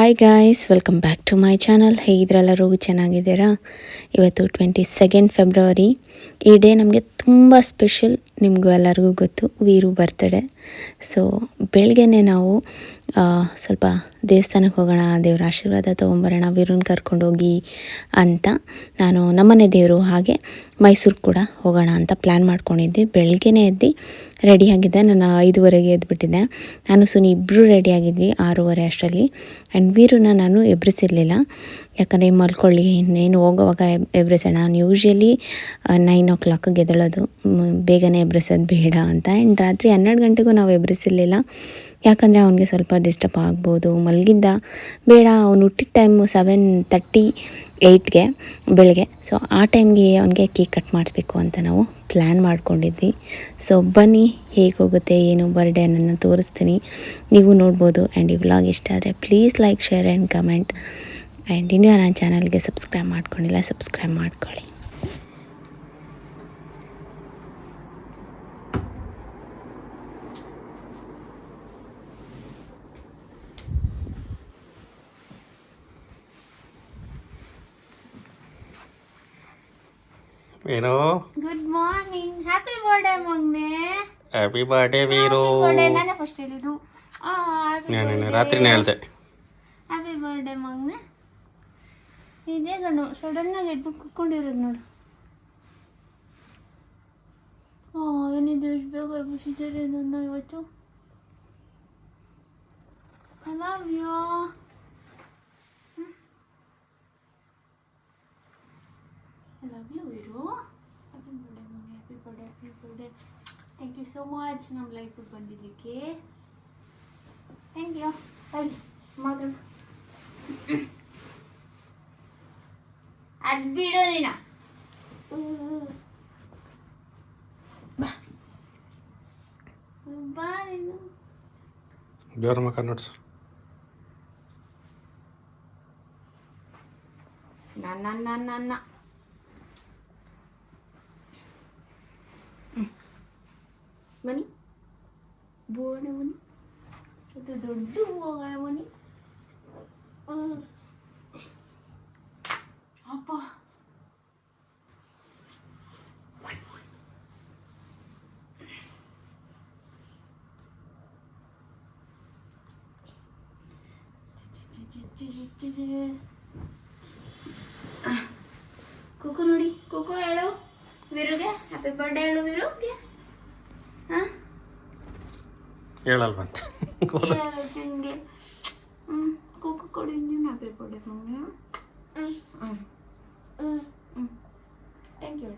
Hi guys welcome back to my channel ಹೇಗಿದ್ರೆಲ್ಲರೂ ಚೆನ್ನಾಗಿದ್ದೀರಾ? ಇವತ್ತು twenty second February ಈ day ನಮಗೆ ತುಂಬ ಸ್ಪೆಷಲ್ ನಿಮಗೂ ಎಲ್ಲರಿಗೂ ಗೊತ್ತು ವೀರು ಬರ್ತಡೆ ಸೊ ಬೆಳಗ್ಗೆನೆ ನಾವು ಸ್ವಲ್ಪ ದೇವಸ್ಥಾನಕ್ಕೆ ಹೋಗೋಣ ದೇವರ ಆಶೀರ್ವಾದ ತೊಗೊಂಬರೋಣ ವೀರನ್ ಕರ್ಕೊಂಡೋಗಿ ಅಂತ ನಾನು ನಮ್ಮನೆ ದೇವರು ಹಾಗೆ ಮೈಸೂರು ಕೂಡ ಹೋಗೋಣ ಅಂತ ಪ್ಲ್ಯಾನ್ ಮಾಡ್ಕೊಂಡಿದ್ದೆ. ಬೆಳಗ್ಗೆನೇ ಎದ್ದು ರೆಡಿಯಾಗಿದ್ದೆ ನಾನು ಐದುವರೆಗೆ ಎದ್ಬಿಟ್ಟಿದ್ದೆ. ನಾನು ಸುನಿ ಇಬ್ಬರು ರೆಡಿಯಾಗಿದ್ವಿ ಆರೂವರೆ ಅಷ್ಟರಲ್ಲಿ. ಆ್ಯಂಡ್ ವೀರನ್ನ ನಾನು ಎಬ್ರಿಸಿರ್ಲಿಲ್ಲ. ಯಾಕಂದರೆ ಮಲ್ಕೊಳ್ಳಿ ಇನ್ನೇನು ಹೋಗೋವಾಗ ಎಬ್ರಿಸೋಣ. ನಾನು ಯೂಶ್ವಲಿ ನೈನ್ ಓ ಕ್ಲಾಕಿಗೆ ಎದ್ದೇಳೋದು. ಮ್, ಬೇಗನೆ ಎಬ್ರಿಸೋದು ಬೇಡ ಅಂತ. ಆ್ಯಂಡ್ ರಾತ್ರಿ ಹನ್ನೆರಡು ಗಂಟೆಗೂ ನಾವು ಎಬ್ರಿಸಿರ್ಲಿಲ್ಲ. ಯಾಕಂದರೆ ಅವನಿಗೆ ಸ್ವಲ್ಪ ಡಿಸ್ಟರ್ಬ್ ಆಗ್ಬೋದು, ಮಲಗಿದ್ದ ಬೇಡ, ಅವನು ಹುಟ್ಟಿದ ಟೈಮು ಸೆವೆನ್ ತರ್ಟಿ ಏಯ್ಟ್ಗೆ ಬೆಳಗ್ಗೆ. ಸೊ ಆ ಟೈಮ್ಗೆ ಅವನಿಗೆ ಕೇಕ್ ಕಟ್ ಮಾಡಿಸ್ಬೇಕು ಅಂತ ನಾವು ಪ್ಲ್ಯಾನ್ ಮಾಡ್ಕೊಂಡಿದ್ವಿ. ಸೊ ಬನ್ನಿ, ಹೇಗೆ ಹೋಗುತ್ತೆ, ಏನು ಬರ್ಡೇ ಅನ್ನೋದನ್ನ ತೋರಿಸ್ತೀನಿ. ನೀವು ನೋಡ್ಬೋದು ಆ್ಯಂಡ್ ಈ ವ್ಲಾಗ್ ಇಷ್ಟ ಆದರೆ please like share and comment and ಇನ್ನೂ ನನ್ನ ಚಾನಲ್ಗೆ ಸಬ್ಸ್ಕ್ರೈಬ್ ಮಾಡ್ಕೊಂಡಿಲ್ಲ ಸಬ್ಸ್ಕ್ರೈಬ್ ಮಾಡ್ಕೊಳ್ಳಿ. ಏನು? ಗುಡ್ ಮಾರ್ನಿಂಗ್ ಹ್ಯಾಪಿ ಬರ್ಡೇ ಮೊನ್ನೆ ಹ್ಯಾಪಿ ಬರ್ಡೇ ವೀರು. ನಾನೇ ಫಸ್ಟ್ ಹೇಳಿದ್ದು. ನಾನು ರಾತ್ರಿನೇ ಹೇಳ್ದೆ. ಹ್ಯಾಪಿ ಬರ್ಡೇ ಮೊನ್ನೆ ಇದೇ ಗಣ್ಣು ಸಡನ್ ಆಗಿ ಎದ್ಬಿಟ್ಟು ಕುತ್ಕೊಂಡಿರೋದು ನೋಡು. ಆ, ಎಷ್ಟು ಬೇಗ ಎಬ್ಬಿಸಿದ್ದಾರೆ ನನ್ನ ಇವತ್ತು? I love you I love you Veeru happy birthday mummy happy birthday happy birthday thank you so much ನಮ್ಮ ಲೈಫಿಗೆ ಬಂದಿದ್ದಕ್ಕೆ. ಥ್ಯಾಂಕ್ ಯು ಬೈ ಮಾತಾಡು ಅದು ಬಿಡು ನೀನು. ಬಾ ಬಾ ನೀನು. ದೇವ್ರ ಮಕ್ಕ ನೋಡ್ಸು. ನನ್ನ ನನ್ನ ನನ್ನ ಬನ್ನಿ ಬೋಣ ಬನ್ನಿ ಅದು ದೊಡ್ಡ ಹೂವುಗಳ ಬನ್ನಿ ಅಪ್ಪ. ಕುಕು ನೋಡಿ. ಕುಕು ಹೇಳು. ವೀರುಗೆ? ಹ್ಯಾಪಿ ಬರ್ಡೇ ಹೇಳು ವೀರುಗೆ ನಿಮಗೆ ಹ್ಞೂ ಕುಕು ಕೊಡಿ ನೀನು. Happy birthday mummy thank you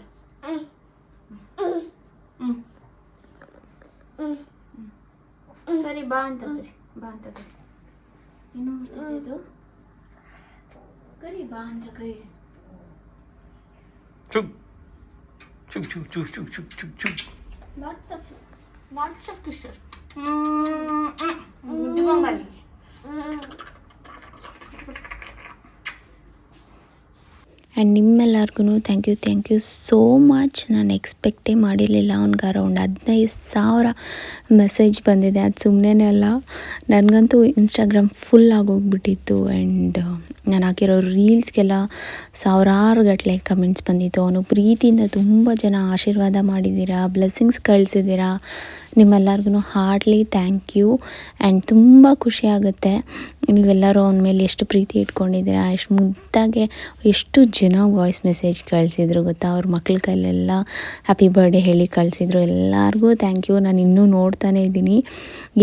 ಸರಿ ಬಾ ಅಂತ ಕರಿ. ಬಾ ಅಂತ ಕರಿ. ಇನ್ನೂ ಬರ್ತಿದೆ ಇದು? ಕರಿ ಬಾ ಅಂತ ಕರಿ. ಚುಕ್ ಚುಕ್ ಚುಕ್ ಚುಕ್ ಚುಕ್ ಚುಕ್ ಚುಕ್ of, lots of kisses. And ನಿಮ್ಮೆಲ್ಲರಿಗೂ thank you thank you so much ನಾನು ಎಕ್ಸ್ಪೆಕ್ಟೇ ಮಾಡಿರಲಿಲ್ಲ ಅವ್ನಿಗೆ ಅರೌಂಡ್ ಹದಿನೈದು ಸಾವಿರ ಮೆಸೇಜ್ ಬಂದಿದೆ. ಅದು ಸುಮ್ಮನೆ ಅಲ್ಲ, ನನಗಂತೂ ಇನ್ಸ್ಟಾಗ್ರಾಮ್ ಫುಲ್ ಆಗೋಗ್ಬಿಟ್ಟಿತ್ತು ಆ್ಯಂಡ್ ನಾನು ಹಾಕಿರೋ ರೀಲ್ಸ್ಗೆಲ್ಲ ಸಾವಿರಾರು ಗಟ್ಟಲೆ ಕಮೆಂಟ್ಸ್ ಬಂದಿತ್ತು. ಅವನು ಪ್ರೀತಿಯಿಂದ ತುಂಬ ಜನ ಆಶೀರ್ವಾದ ಮಾಡಿದ್ದೀರಾ ಬ್ಲೆಸ್ಸಿಂಗ್ಸ್ ಕಳಿಸಿದ್ದೀರಾ ನಿಮ್ಮೆಲ್ಲರಿಗೂ ಹಾರ್ಡ್ಲಿ ಥ್ಯಾಂಕ್ ಯು. ಆ್ಯಂಡ್ ತುಂಬ ಖುಷಿ ಆಗುತ್ತೆ. ನೀವೆಲ್ಲರೂ ಅವನ ಮೇಲೆ ಎಷ್ಟು ಪ್ರೀತಿ ಇಟ್ಕೊಂಡಿದ್ದೀರಾ, ಎಷ್ಟು ಮುದ್ದಾಗೆ ಎಷ್ಟು ಜನ ವಾಯ್ಸ್ ಮೆಸೇಜ್ ಕಳಿಸಿದ್ರು ಗೊತ್ತಾ? ಅವ್ರ ಮಕ್ಳ ಕೈಲೆಲ್ಲ ಹ್ಯಾಪಿ ಬರ್ಡೇ ಹೇಳಿ ಕಳಿಸಿದ್ರು. ಎಲ್ಲರಿಗೂ ಥ್ಯಾಂಕ್ ಯು. ನಾನು ಇನ್ನೂ ನೋಡ್ತಾನೆ ಇದ್ದೀನಿ.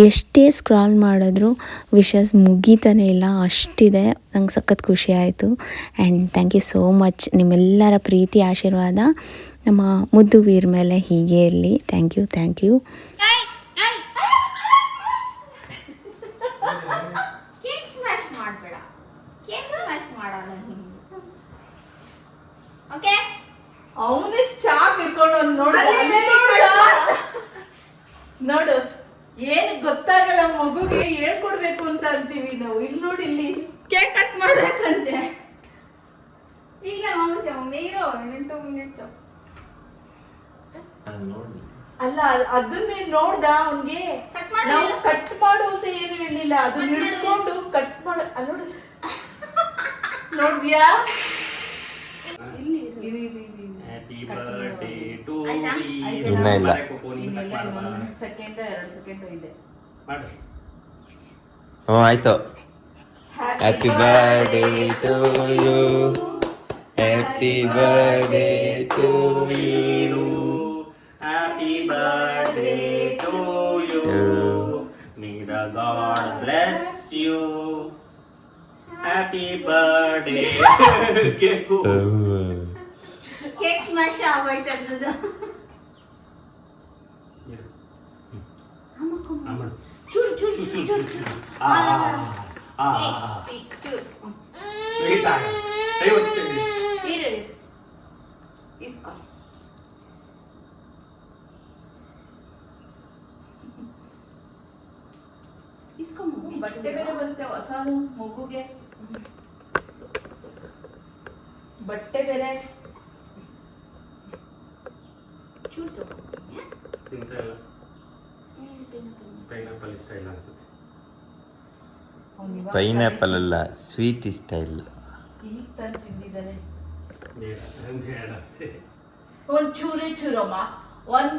ಎಷ್ಟೇ ಸ್ಕ್ರಾಲ್ ಮಾಡಿದ್ರು ವಿಷಸ್ ಮುಗೀತಾನೆ ಇಲ್ಲ, ಅಷ್ಟಿದೆ. ನಂಗೆ ಸಖತ್ ಖುಷಿ ಆಯಿತು. And thank you so much ನಿಮ್ಮೆಲ್ಲರ ಪ್ರೀತಿ, ಆಶೀರ್ವಾದ. ನಮ್ಮ ಮುದ್ದು ವೀರ್ ಮೇಲೆ ಹೀಗೆ ಇರಲಿ. Thank you thank you cake smash ಮಾಡಬೇಡ. ಕೇಕ್ ಸ್ಮ್ಯಾಶ್ ಮಾಡಲ್ಲ ಓಕೆ ಅವನೇ ಚಾ ಬಿಡ್ಕೊಂಡು ನೋಡು ನೋಡು. ಏನು ಗೊತ್ತಾಗಲ್ಲ ಮಗುಗೆ ಹೇಳ್ಕೊಡ್ಬೇಕು ಅಂತ ಅಂತೀವಿ ನಾವು. ಇಲ್ಲಿ ನೋಡಿ ಇಲ್ಲಿ. ಕೇಕ್ ಕಟ್ ಮಾಡ್ಬೇಕಂತೆ. ಈಗ ಮಾಡ್ತೇವೆ ಮಮ್ಮಿ ಎಂಟು ಮಿನಿಟ್ಸ್ ಮಿನಿಟ್ಸು ಅಲ್ಲ ಅದನ್ನೇ ನೋಡ್ದ ಅವನ್ಗೆ? ನಾವು ಕಟ್ ಮಾಡು ಅಂತ ಏನು ಹೇಳಿಲ್ಲ ಅದು ಹಿಡ್ಕೊಂಡು ಕಟ್ ಮಾಡು. ನೋಡಿ. ನೋಡಿದ್ಯಾ? ಆಯ್ತು? Happy birthday to you happy birthday to you happy birthday to you may the God bless you happy birthday cake cake smash ಆಗೋಯ್ತು ಅದ್ರದ್ದು ಆಮೇಲೆ ಚೂರು ಚೂರು ಚೂ ಚೂ ಚೂರು ಚೂ ಚೂರು ಚೂ ಆ ಆ ಆ ಇಷ್ಟ್, ಇಷ್ಟ್ ಚೂರು ಸ್ವೀಟ್ ಆಗ ಐವತ್ತು ಇರು ಇರು. ಇಸ್ಕೊ ಇಸ್ಕೊ ಬಟ್ಟೆ ಬೇರೆ ಬರುತ್ತೆ ಹೊಸದು ಮಗುಗೆ. ಬಟ್ಟೆ ಬೇರೆ. ತಿಂತ ಇಲ್ಲ. ಪೈನಾಪಲ್ ಇಷ್ಟ ಇಲ್ಲ ಅನ್ಸುತ್ತೆ. ಪೈನಾಪಲ್ ಅಲ್ಲ ಸ್ವೀಟ್ ಇಷ್ಟ ಇಲ್ಲ. ಈಗ ತಂದು ತಿಂದಿದ್ದಾನೆ. ಒಂದ್ ಚೂರೇ ಚೂರಮ್ಮ ಒಂದ್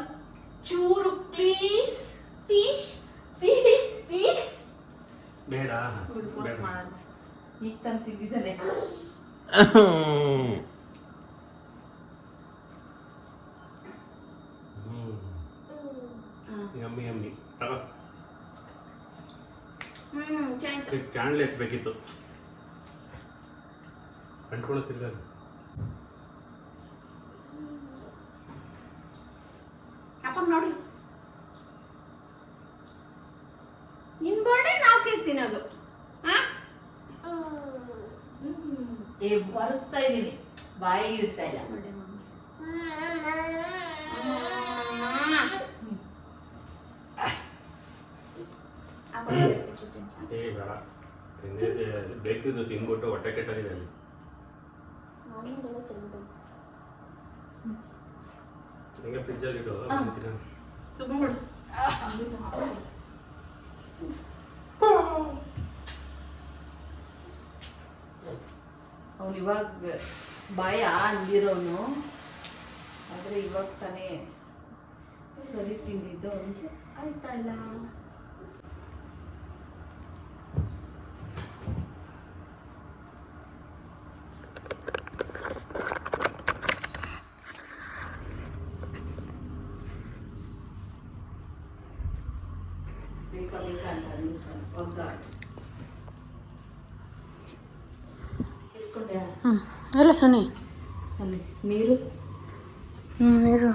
ಚೂರು ಪ್ಲೀಸ್ ಪ್ಲೀಸ್ ಬೇಡ. ಬೇಡ. ಮಾಡೋದು ಈಗ ತಂದು ತಿಂದಿದ್ದಾನೆ. ಹ್ಮ್. Yummy yummy. ತಗೋ. ಹ್ಮ್ ಚೆನ್ನಾಯ್ತು ಕ್ಯಾಂಡ್ಲ್ ಎತ್ತಬೇಕಿತ್ತು ಅಂಟ್ಕೊಳತ್ತಿಲ್ಲ ಅಪ್ಪ ನೋಡಿ ನಿನ್ ಬರ್ಡೇ ನಾವು ಕೇಕ್ ತಿನ್ನೋದು ಹಾ ಏ ಬರ್ಸ್ತಾ ಇದೀನಿ ಬಾಯಿಗೆ ಇಡ್ತಾ ಇಲ್ಲ ಬರ್ಡೇ ಮಮ್ಮಿ ಏ ಬೇಡ ತಿಂದಿದ್ದೆ ಬೇಕಿದ್ದು ತಿನ್ಬಿಟ್ಟು ಹೊಟ್ಟೆ ಕೆಟ್ಟದಿದೆ ಅಲ್ಲಿ ಹಿಂಗೆ ಫ್ರಿಜ್ಜಲ್ಲಿ ಇಡು ತಿನ್ನೋಣ. ಇವಾಗ ಬಾಯ ಅಂದಿರೋನು. ಆದರೆ ಇವಾಗ ತಾನೇ ಸರಿ ತಿಂದಿದ್ದು ಅವನಿಗೆ. ಆಯ್ತಲ್ಲ. ಬೇಕಾ ಬೇಕಾ ಅಂತ ಅನ್ನಿಸ್ತಾನೆ ಒಗ್ಗ ಇಟ್ಕೊಂಡ್ಯಾ ಎಲ್ಲ ಸುನಿ ಅಲ್ಲಿ ನೀರು? ಹ್ಞೂ ನೀರು.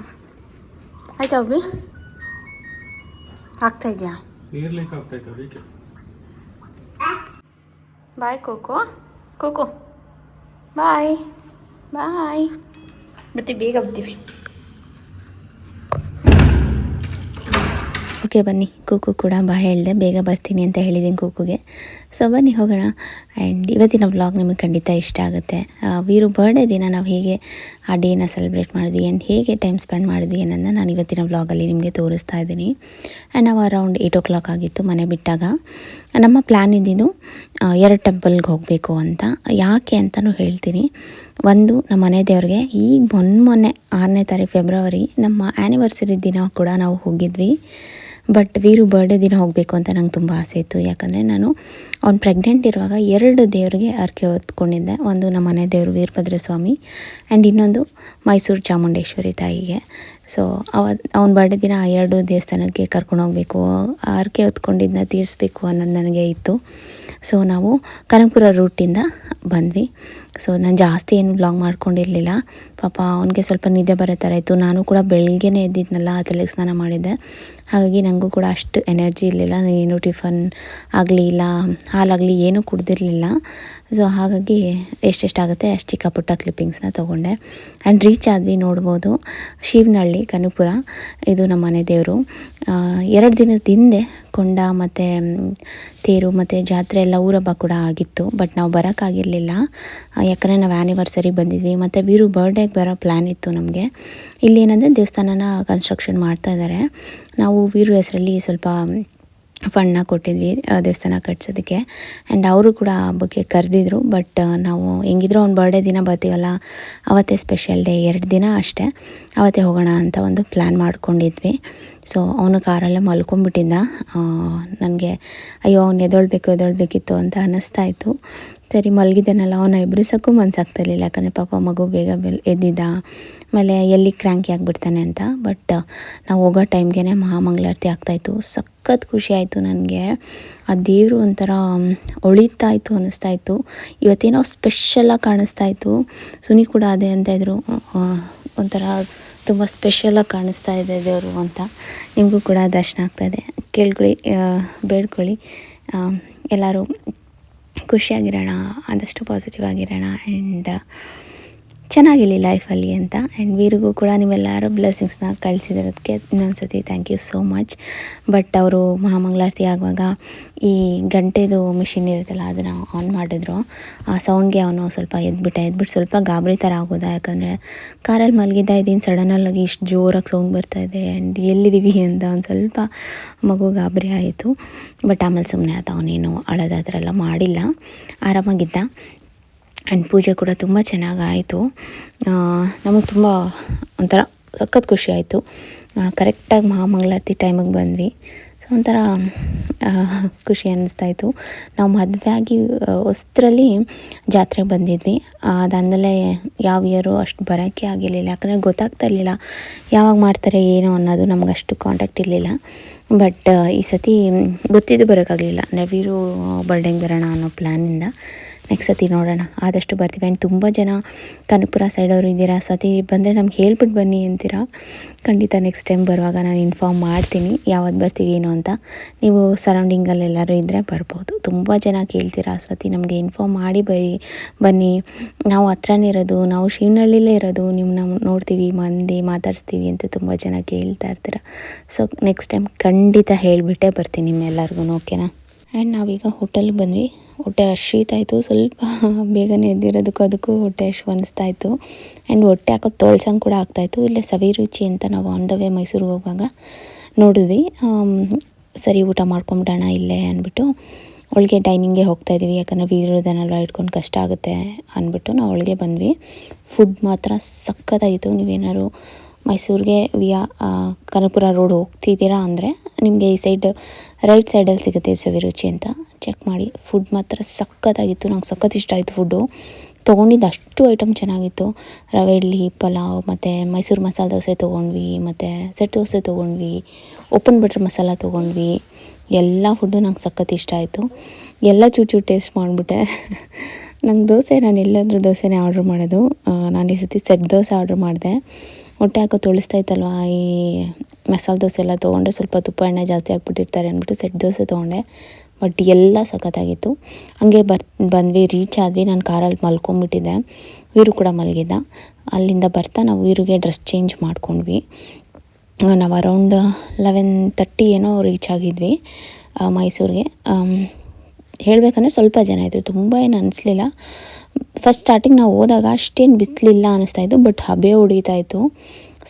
ಆಯ್ತಾ ಒಬ್ಬಿ ಆಗ್ತಾ ಇದೆಯಾ? ನೀರು ಲೀಕ್ ಆಗ್ತೈತೆ ಅದಕ್ಕೆ. ಬಾಯ್ ಕೋಕೋ. ಕೋಕೋ. ಬಾಯ್. ಬಾಯ್. ಬರ್ತೀವಿ ಬೇಗ ಬರ್ತೀವಿ. ಓಕೆ ಬನ್ನಿ. ಕೂಕು ಕೂಡ ಬಾ ಹೇಳಿದೆ. ಬೇಗ ಬರ್ತೀನಿ ಅಂತ ಹೇಳಿದ್ದೀನಿ ಕೂಕುಗೆ ಸೊ ಬನ್ನಿ ಹೋಗೋಣ. ಆ್ಯಂಡ್ ಇವತ್ತಿನ ವ್ಲಾಗ್ ನಿಮಗೆ ಖಂಡಿತ ಇಷ್ಟ ಆಗುತ್ತೆ. ವೀರು ಬರ್ಡೇ ದಿನ ನಾವು ಹೇಗೆ ಆ ಡೇನ ಸೆಲೆಬ್ರೇಟ್ ಮಾಡಿದ್ವಿ ಆ್ಯಂಡ್ ಹೇಗೆ ಟೈಮ್ ಸ್ಪೆಂಡ್ ಮಾಡಿದ್ವಿ ಅನ್ನೋದನ್ನ ನಾನು ಇವತ್ತಿನ ವ್ಲಾಗಲ್ಲಿ ನಿಮಗೆ ತೋರಿಸ್ತಾ ಇದ್ದೀನಿ. ಆ್ಯಂಡ್ ನಾವು ಅರೌಂಡ್ ಏಯ್ಟ್ ಓ ಕ್ಲಾಕ್ ಆಗಿತ್ತು ಮನೆ ಬಿಟ್ಟಾಗ. ನಮ್ಮ ಪ್ಲ್ಯಾನ್ ಇದ್ದಿದ್ದು ಎರಡು ಟೆಂಪಲ್ಗೆ ಹೋಗಬೇಕು ಅಂತ. ಯಾಕೆ ಅಂತಲೂ ಹೇಳ್ತೀನಿ. ಒಂದು, ನಮ್ಮ ಮನೆ ದೇವ್ರಿಗೆ ಈಗ ಮೊನ್ನೆ ಮೊನ್ನೆ ಆರನೇ ತಾರೀಕು ಫೆಬ್ರವರಿ ನಮ್ಮ ಆ್ಯನಿವರ್ಸರಿ ದಿನ ಕೂಡ ನಾವು ಹೋಗಿದ್ವಿ. ಬಟ್ ವೀರು ಬರ್ಡೇ ದಿನ ಹೋಗಬೇಕು ಅಂತ ನಂಗೆ ತುಂಬ ಆಸೆ ಇತ್ತು. ಯಾಕಂದರೆ ನಾನು ಅವ್ನು ಪ್ರೆಗ್ನೆಂಟ್ ಇರುವಾಗ ಎರಡು ದೇವರಿಗೆ ಅರ್ಕೆ ಹೊತ್ಕೊಂಡಿದ್ದೆ. ಒಂದು ನಮ್ಮ ಮನೆ ದೇವರು ವೀರಭದ್ರ ಸ್ವಾಮಿ ಆ್ಯಂಡ್ ಇನ್ನೊಂದು ಮೈಸೂರು ಚಾಮುಂಡೇಶ್ವರಿ ತಾಯಿಗೆ. ಸೊ ಅವ ಅವ್ನ ಬರ್ಡೇ ದಿನ ಆ ಎರಡು ದೇವಸ್ಥಾನಕ್ಕೆ ಕರ್ಕೊಂಡು ಹೋಗಬೇಕು. ಅರ್ಕೆ ಹೊತ್ಕೊಂಡಿದ್ದನ್ನ ತೀರಿಸ್ಬೇಕು ಅನ್ನೋದು ನನಗೆ ಇತ್ತು. ಸೊ ನಾವು ಕನಕಪುರ ರೂಟಿಂದ ಬಂದ್ವಿ. ಸೊ ನಾನು ಜಾಸ್ತಿ ಏನು ಬ್ಲಾಗ್ ಮಾಡ್ಕೊಂಡಿರಲಿಲ್ಲ. ಪಾಪ ಅವನಿಗೆ ಸ್ವಲ್ಪ ನಿದ್ದೆ ಬರೋ ಥರ ಇತ್ತು. ನಾನು ಕೂಡ ಬೆಳಗ್ಗೆನೇ ಎದ್ದಿದ್ನಲ್ಲ ತಲೆಗೆ ಸ್ನಾನ ಮಾಡಿದ್ದೆ. ಹಾಗಾಗಿ ನನಗೂ ಕೂಡ ಅಷ್ಟು ಎನರ್ಜಿ ಇರಲಿಲ್ಲ. ನಾನೇನು ಟಿಫನ್ ಆಗಲಿ ಇಲ್ಲ ಹಾಲಾಗಲಿ ಏನೂ ಕುಡ್ದಿರಲಿಲ್ಲ. ಸೊ ಹಾಗಾಗಿ ಎಷ್ಟೆಷ್ಟಾಗುತ್ತೆ, ಅಷ್ಟು ಚಿಕ್ಕ ಪುಟ್ಟ ಕ್ಲಿಪ್ಪಿಂಗ್ಸ್ನ ತೊಗೊಂಡೆ. ಆ್ಯಂಡ್ ರೀಚ್ ಆದ್ವಿ ನೋಡ್ಬೋದು. ಶಿವನಹಳ್ಳಿ ಕನುಪುರ ಇದು ನಮ್ಮ ಮನೆ ದೇವರು. ಎರಡು ದಿನದ ಹಿಂದೆ ಕೊಂಡ ಮತ್ತು, ತೇರು ಮತ್ತು ಜಾತ್ರೆ ಎಲ್ಲ ಊರಹಬ್ಬ ಕೂಡ ಆಗಿತ್ತು. ಬಟ್ ನಾವು ಬರೋಕ್ಕಾಗಿರಲಿಲ್ಲ ಯಾಕಂದರೆ ನಾವು ಆ್ಯನಿವರ್ಸರಿ ಬಂದಿದ್ವಿ. ಮತ್ತು ವೀರು ಬರ್ಡೇಗೆ ಬರೋ ಪ್ಲ್ಯಾನ್ ಇತ್ತು ನಮಗೆ. ಇಲ್ಲಿ ಏನಂದರೆ ದೇವಸ್ಥಾನನ ಕನ್ಸ್ಟ್ರಕ್ಷನ್ ಮಾಡ್ತಾ ಇದ್ದಾರೆ ನಾವು ವೀರು ಹೆಸರಲ್ಲಿ ಸ್ವಲ್ಪ ಫಂಡ್ನ ಕೊಟ್ಟಿದ್ವಿ ದೇವಸ್ಥಾನ ಕಟ್ಸೋದಕ್ಕೆ. ಆ್ಯಂಡ್ ಅವರು ಕೂಡ ಹಬ್ಬಕ್ಕೆ ಕರೆದಿದ್ರು ಬಟ್ ನಾವು ಹೆಂಗಿದ್ರು ಅವ್ನ ಬರ್ಡೇ ದಿನ ಬರ್ತೀವಲ್ಲ, ಅವತ್ತೇ ಸ್ಪೆಷಲ್ ಡೇ ಎರಡು ದಿನ ಅಷ್ಟೇ, ಅವತ್ತೇ ಹೋಗೋಣ ಅಂತ ಒಂದು ಪ್ಲ್ಯಾನ್ ಮಾಡ್ಕೊಂಡಿದ್ವಿ. ಸೊ ಅವನು ಕಾರಲ್ಲೇ ಮಲ್ಕೊಂಡ್ಬಿಟ್ಟಿದ್ದ ನನಗೆ, ಅಯ್ಯೋ, ಅವ್ನು ಎದೊಳ್ಬೇಕು, ಎದೊಳ್ಬೇಕಿತ್ತು ಅಂತ ಅನ್ನಿಸ್ತಾ ಇತ್ತು. ಸರಿ ಮಲಗಿದ್ದಾನಲ್ಲ ಅವನ ಎಬ್ರಿಸೋಕ್ಕೂ ಮನ್ಸಾಗ್ತಿರ್ಲಿಲ್ಲ. ಯಾಕಂದರೆ ಪಾಪ ಮಗು ಬೇಗ ಬೆಲ್, ಎದ್ದಿದ್ದ. ಆಮೇಲೆ ಎಲ್ಲಿ ಕ್ರ್ಯಾಂಕಿ ಆಗಿಬಿಡ್ತಾನೆ ಅಂತ. ಬಟ್, ನಾವು ಹೋಗೋ ಟೈಮ್ಗೆ ಮಹಾಮಂಗಳಾರತಿ ಆಗ್ತಾಯಿತ್ತು. ಸಖತ್ ಖುಷಿ ಆಯಿತು ನನಗೆ. ಆ ದೇವರು ಒಂಥರ ಇತ್ತು ಅನ್ನಿಸ್ತಾ ಇತ್ತು ಇವತ್ತೇನೋ ಸ್ಪೆಷಲಾಗಿ ಕಾಣಿಸ್ತಾ ಇತ್ತು ಸುನಿ ಕೂಡ ಅದೇ ಅಂತ ಇದ್ರು. ಒಂಥರ ತುಂಬ ಸ್ಪೆಷಲಾಗಿ ಕಾಣಿಸ್ತಾ ಇದೆ ದೇವರು ಅಂತ. ನಿಮಗೂ ಕೂಡ ದರ್ಶನ ಆಗ್ತಾಯಿದೆ. ಕೇಳ್ಕೊಳ್ಳಿ ಬೇಡ್ಕೊಳ್ಳಿ. ಎಲ್ಲರೂ ಖುಷಿಯಾಗಿರೋಣ ಆದಷ್ಟು ಪಾಸಿಟಿವ್ ಆಗಿರೋಣ ಆ್ಯಂಡ್ ಚೆನ್ನಾಗಿರಲಿ ಲೈಫಲ್ಲಿ ಅಂತ. ಆ್ಯಂಡ್ ವೀರಿಗೂ ಕೂಡ ನೀವೆಲ್ಲರೂ ಬ್ಲೆಸ್ಸಿಂಗ್ಸ್ನ ಕಳಿಸಿದಿರೋದಕ್ಕೆ ಇನ್ನೊಂದು ಸತಿ thank you so much but ಅವರು ಮಹಾಮಂಗಳಾರತಿ ಆಗುವಾಗ ಈ ಗಂಟೆದು ಮಿಷಿನ್ ಇರುತ್ತಲ್ಲ, ಅದನ್ನು ಆನ್ ಮಾಡಿದ್ರು. ಆ ಸೌಂಡ್ಗೆ ಅವನು ಸ್ವಲ್ಪ ಎದ್ಬಿಟ್ಟ ಎದ್ಬಿಟ್ಟು ಸ್ವಲ್ಪ ಗಾಬರಿ ಥರ ಆಗೋದ? ಯಾಕಂದರೆ ಕಾರಲ್ಲಿ ಮಲಗಿದ್ದ ಇದ್ದೀನಿ ಸಡನ್ನಾಗಿ ಇಷ್ಟು ಜೋರಾಗಿ ಸೌಂಡ್ ಬರ್ತಾ ಇದೆ. ಆ್ಯಂಡ್ ಎಲ್ಲಿದ್ದೀವಿ ಅಂತ ಒಂದು ಸ್ವಲ್ಪ ಮಗು ಗಾಬರಿ ಆಯಿತು. ಬಟ್ ಆಮೇಲೆ ಸುಮ್ಮನೆ ಆತ ಅವನೇನು ಅಳೋದು ಆ ಮಾಡಿಲ್ಲ. ಆರಾಮಾಗಿದ್ದ. ಆ್ಯಂಡ್ ಪೂಜೆ ಕೂಡ ತುಂಬ ಚೆನ್ನಾಗಾಯಿತು. ನಮಗೆ ತುಂಬ ಒಂಥರ ಸಖತ್ ಖುಷಿ ಆಯಿತು. ಕರೆಕ್ಟಾಗಿ ಮಹಾಮಂಗಳಾರತಿ ಟೈಮಿಗೆ ಬಂದ್ವಿ. ಸೊ ಒಂಥರ ಖುಷಿ ಅನ್ನಿಸ್ತಾಯಿತ್ತು ನಾವು ಮದುವೆ ಆಗಿ ಹೊಸ್ತ್ರಲ್ಲಿ ಜಾತ್ರೆಗೆ ಬಂದಿದ್ವಿ. ಅದಾದಮೇಲೆ ಯಾವ ಇಯರು ಅಷ್ಟು ಬರೋಕ್ಕೆ ಆಗಿರಲಿಲ್ಲ. ಯಾಕಂದರೆ ಗೊತ್ತಾಗ್ತಾ ಇರಲಿಲ್ಲ ಯಾವಾಗ ಮಾಡ್ತಾರೆ, ಏನು ಅನ್ನೋದು ನಮ್ಗೆ ಅಷ್ಟು ಕಾಂಟ್ಯಾಕ್ಟ್ ಇರಲಿಲ್ಲ ಬಟ್ ಈ ಸತಿ ಗೊತ್ತಿದ್ದು ಬರೋಕ್ಕಾಗಲಿಲ್ಲ ನವೀರು ಬರ್ಡೇಗೆ ಬರೋಣ ಅನ್ನೋ ಪ್ಲ್ಯಾನಿಂದ ನೆಕ್ಸ್ಟ್ ಸತಿ ನೋಡೋಣ. ಆದಷ್ಟು ಬರ್ತೀವಿ. ಆ್ಯಂಡ್ ತುಂಬ ಜನ ಕನಕಪುರ ಸೈಡವರು ಇದ್ದೀರಾ? ಸತಿ ಬಂದರೆ ನಮ್ಗೆ ಹೇಳ್ಬಿಟ್ಟು ಬನ್ನಿ ಅಂತೀರಾ? ಖಂಡಿತ ನೆಕ್ಸ್ಟ್ ಟೈಮ್ ಬರುವಾಗ ನಾನು ಇನ್ಫಾರ್ಮ್ ಮಾಡ್ತೀನಿ. ಯಾವತ್ತು ಬರ್ತೀವಿ, ಏನು ಅಂತ. ನೀವು ಸರೌಂಡಿಂಗಲ್ಲಿ ಎಲ್ಲರೂ ಇದ್ದರೆ ಬರ್ಬೋದು. ತುಂಬ ಜನ ಕೇಳ್ತೀರಾ ಸ್ವತಿ ನಮಗೆ ಇನ್ಫಾರ್ಮ್ ಮಾಡಿ ಬರಿ, ಬನ್ನಿ. ನಾವು ಹತ್ರನೇ ಇರೋದು, ನಾವು ಶಿವನಹಳ್ಳಿಲೇ ಇರೋದು ನಿಮ್ಮ ನಾವು ನೋಡ್ತೀವಿ, ಮಂದಿ ಮಾತಾಡಿಸ್ತೀವಿ ಅಂತ ತುಂಬ ಜನ ಕೇಳ್ತಾ ಇರ್ತೀರ? ಸೊ ನೆಕ್ಸ್ಟ್ ಟೈಮ್ ಖಂಡಿತ ಹೇಳಿಬಿಟ್ಟೇ ಬರ್ತೀನಿ ನಿಮ್ಮೆಲ್ಲರಿಗೂ ಓಕೆನಾ ಆ್ಯಂಡ್ ನಾವೀಗ ಹೋಟೆಲ್ಗೆ ಬಂದ್ವಿ. ಹೊಟ್ಟೆ ಆಯಿತು ಸ್ವಲ್ಪ ಬೇಗನೆ ಎದ್ದಿರೋದಕ್ಕೂ ಅದಕ್ಕೂ ಹೊಟ್ಟೆ ಹಶು ಅನ್ನಿಸ್ತಾ ಇತ್ತು. ಆ್ಯಂಡ್ ಹೊಟ್ಟೆ ಹಾಕೋದು ತೋಳ್ಸಂಗೆ ಕೂಡ ಆಗ್ತಾಯಿತ್ತು ಇಲ್ಲೇ ಸವಿ ರುಚಿ ಅಂತ ನಾವು ಆನ್ ದ ವೇ ಮೈಸೂರಿಗೆ ಹೋಗುವಾಗ ನೋಡಿದ್ವಿ. ಸರಿ ಊಟ ಮಾಡ್ಕೊಂಬಿಡೋಣ ಇಲ್ಲೇ ಅಂದ್ಬಿಟ್ಟು ಒಳಗೆ ಡೈನಿಂಗ್ಗೆ ಹೋಗ್ತಾ ಯಾಕಂದರೆ ವೀರದನ್ನೆಲ್ಲ ಇಟ್ಕೊಂಡು ಕಷ್ಟ ಆಗುತ್ತೆ ಅಂದ್ಬಿಟ್ಟು ನಾವು ಒಳಗೆ ಬಂದ್ವಿ. ಫುಡ್ ಮಾತ್ರ ಸಖತ್ತಾಗಿತ್ತು. ನೀವೇನಾದ್ರು ಮೈಸೂರಿಗೆ ವಿಯಾ ಕನಕಪುರ ರೋಡ್ ಹೋಗ್ತಿದ್ದೀರಾ ಅಂದರೆ ನಿಮಗೆ ಈ ಸೈಡ್ ರೈಟ್ ಸೈಡಲ್ಲಿ ಸಿಗುತ್ತೆ ಸವಿರುಚಿ ಅಂತ. ಚೆಕ್ ಮಾಡಿ. ಫುಡ್ ಮಾತ್ರ ಸಖತ್ತಾಗಿತ್ತು. ನಂಗೆ ಸಖತ್ ಇಷ್ಟ ಆಯಿತು ಫುಡ್ಡು ತೊಗೊಂಡಿದ್ದು ಅಷ್ಟು ಐಟಮ್ ಚೆನ್ನಾಗಿತ್ತು. ರವೆ, ಇಡ್ಲಿ, ಪಲಾವ್, ಮತ್ತು ಮೈಸೂರು ಮಸಾಲೆ ದೋಸೆ ತೊಗೊಂಡ್ವಿ, ಮತ್ತು ಸೆಟ್ ದೋಸೆ ತೊಗೊಂಡ್ವಿ ಓಪನ್ ಬಟರ್ ಮಸಾಲ ತೊಗೊಂಡ್ವಿ. ಎಲ್ಲ ಫುಡ್ಡು ನಂಗೆ ಸಖತ್ ಇಷ್ಟ ಆಯಿತು. ಎಲ್ಲ ಚೂಚು ಟೇಸ್ಟ್ ಮಾಡಿಬಿಟ್ಟೆ. ನಂಗೆ ದೋಸೆ, ನಾನು ಎಲ್ಲಾದರೂ ದೋಸೆನೇ ಆರ್ಡ್ರ್ ಮಾಡೋದು. ನಾನು ಈ ಸತಿ ಸೆಟ್ ದೋಸೆ ಆರ್ಡ್ರ್ ಮಾಡಿದೆ. ಹೊಟ್ಟೆ ಹಾಕೋ ತೊಳಿಸ್ತಾ ಇತ್ತಲ್ವಾ, ಈ ಮಸಾಲೆ ದೋಸೆ ಎಲ್ಲ ತೊಗೊಂಡ್ರೆ ಸ್ವಲ್ಪ ತುಪ್ಪ ಎಣ್ಣೆ ಜಾಸ್ತಿ ಹಾಕ್ಬಿಟ್ಟಿರ್ತಾರೆ ಅಂದ್ಬಿಟ್ಟು ಸೆಟ್ ದೋಸೆ ತೊಗೊಂಡೆ. ಬಟ್ ಎಲ್ಲ ಸಖತ್ತಾಗಿತ್ತು. ಹಂಗೆ ಬರ್, ಬಂದ್ವಿ ರೀಚ್ ಆದ್ವಿ. ನಾನು ಕಾರಲ್ಲಿ ಮಲ್ಕೊಂಬಿಟ್ಟಿದ್ದೆ. ವೀರು ಕೂಡ ಮಲಗಿದ್ದ. ಅಲ್ಲಿಂದ ಬರ್ತಾ ನಾವು ವೀರಿಗೆ ಡ್ರೆಸ್ ಚೇಂಜ್ ಮಾಡ್ಕೊಂಡ್ವಿ. ನಾವು ಅರೌಂಡ್ ಲೆವೆನ್ ತರ್ಟಿ ಏನೋ ರೀಚ್ ಆಗಿದ್ವಿ ಮೈಸೂರಿಗೆ. ಹೇಳಬೇಕಂದ್ರೆ ಸ್ವಲ್ಪ ಜನ ಇದ್ದರು ತುಂಬ ಏನು ಅನಿಸ್ಲಿಲ್ಲ. ಫಸ್ಟ್ ಸ್ಟಾರ್ಟಿಂಗ್ ನಾವು ಹೋದಾಗ ಅಷ್ಟೇನು ಬಿಸಿಲಿಲ್ಲ ಅನ್ನಿಸ್ತಾಯಿತ್ತು ಬಟ್ ಹಬೆ ಹೊಡಿತಾಯಿತ್ತು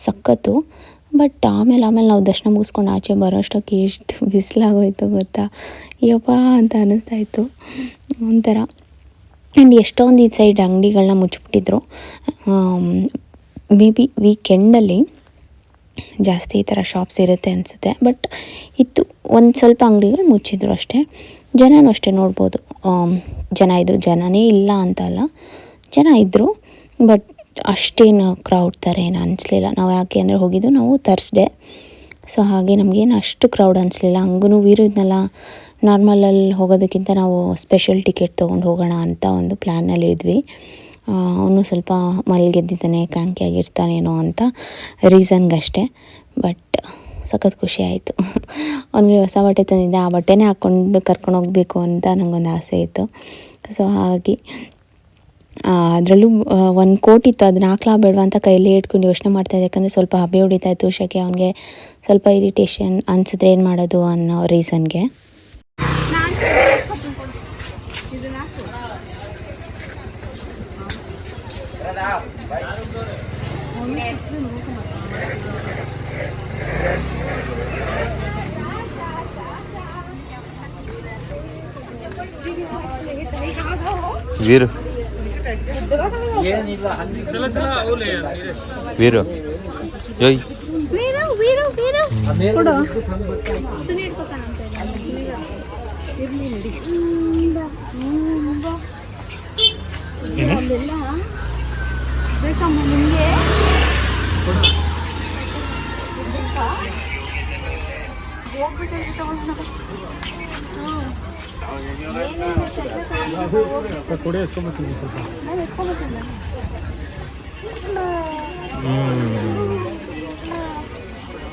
ಸಖತ್ತು. ಬಟ್ ಆಮೇಲೆ ಆಮೇಲೆ ನಾವು ದರ್ಶನ ಮುಗಿಸ್ಕೊಂಡು ಆಚೆ ಬರೋ ಅಷ್ಟೊಕ್ಕೆ ಎಷ್ಟು ಬಿಸಿಲಾಗೋಯ್ತು ಗೊತ್ತಾ? ಯಪ್ಪ ಅಂತ ಅನ್ನಿಸ್ತಾ ಇತ್ತು. ಒಂಥರ. ಆ್ಯಂಡ್ ಎಷ್ಟೊಂದು ಈ ಸೈಡ್ ಅಂಗಡಿಗಳನ್ನ ಮುಚ್ಚಿಬಿಟ್ಟಿದ್ರು. ಮೇ ಬಿ ವೀಕೆಂಡಲ್ಲಿ ಜಾಸ್ತಿ ಈ ಥರ ಶಾಪ್ಸ್ ಇರುತ್ತೆ ಅನಿಸುತ್ತೆ. ಬಟ್ ಇತ್ತು. ಒಂದು ಸ್ವಲ್ಪ ಅಂಗಡಿಗಳು ಮುಚ್ಚಿದ್ರು ಅಷ್ಟೇ. ಜನನೂ ಅಷ್ಟೇ ನೋಡ್ಬೋದು. ಜನ ಇದ್ದರು ಜನನೇ ಇಲ್ಲ ಅಂತ ಅಲ್ಲ. ಜನ ಇದ್ದರು ಬಟ್ ಅಷ್ಟೇನು ಕ್ರೌಡ್ ಥರ ಏನು ಅನಿಸ್ಲಿಲ್ಲ. ನಾವು ಯಾಕೆ ಅಂದರೆ ಹೋಗಿದ್ದು ನಾವು ತರ್ಸ್ಡೇ ಸೊ ಹಾಗೆ ನಮಗೇನು ಅಷ್ಟು ಕ್ರೌಡ್ ಅನಿಸ್ಲಿಲ್ಲ. ಹಂಗೂ ವೀರು ಇದನ್ನೆಲ್ಲ ನಾರ್ಮಲಲ್ಲಿ ಹೋಗೋದಕ್ಕಿಂತ ನಾವು ಸ್ಪೆಷಲ್ ಟಿಕೆಟ್ ತೊಗೊಂಡು ಹೋಗೋಣ ಅಂತ ಒಂದು ಪ್ಲ್ಯಾನಲ್ಲಿ ಇದ್ವಿ. ಅವನು ಸ್ವಲ್ಪ ಮಲ್ಗೆದ್ದಿದ್ದಾನೆ ಆಗಿರ್ತಾನೇನೋ ಅಂತ ರೀಸನ್ಗಷ್ಟೇ ಬಟ್ ಸಖತ್ ಖುಷಿ ಆಯಿತು. ಅವನಿಗೆ ಹೊಸ ಬಟ್ಟೆ ತಂದಿದ್ದೆ. ಆ ಬಟ್ಟೆನೇ ಹಾಕ್ಕೊಂಡು ಕರ್ಕೊಂಡು ಹೋಗಬೇಕು ಅಂತ ನನಗೊಂದು ಆಸೆ ಇತ್ತು. ಸೊ ಹಾಗಾಗಿ ಅದರಲ್ಲೂ ಒಂದು ಕೋಟಿತ್ತು ಅದನ್ನ ಹಾಕ್ಲಾ ಬೇಡವಾ ಅಂತ ಕೈಯಲ್ಲಿ ಇಟ್ಕೊಂಡು ಯೋಚನೆ ಮಾಡ್ತಾಯಿದ್ದೆ ಯಾಕಂದರೆ ಸ್ವಲ್ಪ ಹಬೆ ಹೊಡಿತಾ ಇತ್ತು ಶೆಕೆ ಅವನಿಗೆ ಸ್ವಲ್ಪ ಇರಿಟೇಷನ್ ಅನ್ಸಿದ್ರೆ ಏನು ಮಾಡೋದು ಅನ್ನೋ ರೀಸನ್ಗೆ ವೀರು. ವೀರು. ಯೋಯ್ ವೀರು ವೀರು ವೀರು. ಕೊಡು. ಸುನಿ ಹಿಡ್ಕೊತಾನಂತೆ ಅಲ್ಲೆಲ್ಲ ಬೇಕಮ್ಮ ನಿಮಗೆ? ಹೋಗ್ಬಿಟ್ಟು ತಗೊಂಡು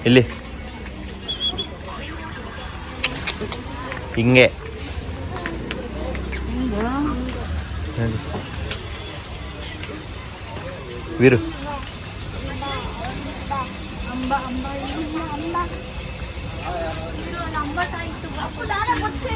ಇಲ್ಲಿ. ಹಿಂಗೆ. ನೋಡಿ. ವೀರು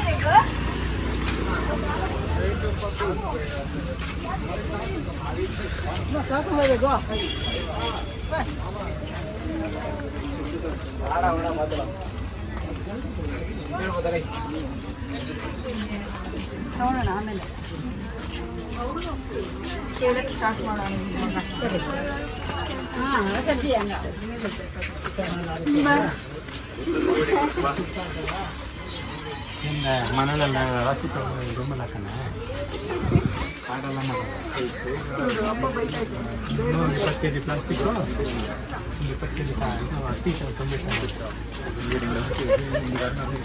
ಮನೇಲೆಲ್ಲ ರಾಶಿ ತಗೊಂಡು ರೂಮಲ್ಲಿ ಹಾಕೋಣ ಆಗಲ್ಲ ಇಪ್ಪತ್ತು ಕೆ ಜಿ ಪ್ಲಾಸ್ಟಿಕ್ಕು ಒಂದು ಇಪ್ಪತ್ತು ಕೆ ಜಿ ಇದು ಅಟ್ಟಿ ತುಂಬಿಟ್ಟು ಬರ್ತಾ ಅಪ್ಪ ಹಿಂಗೆ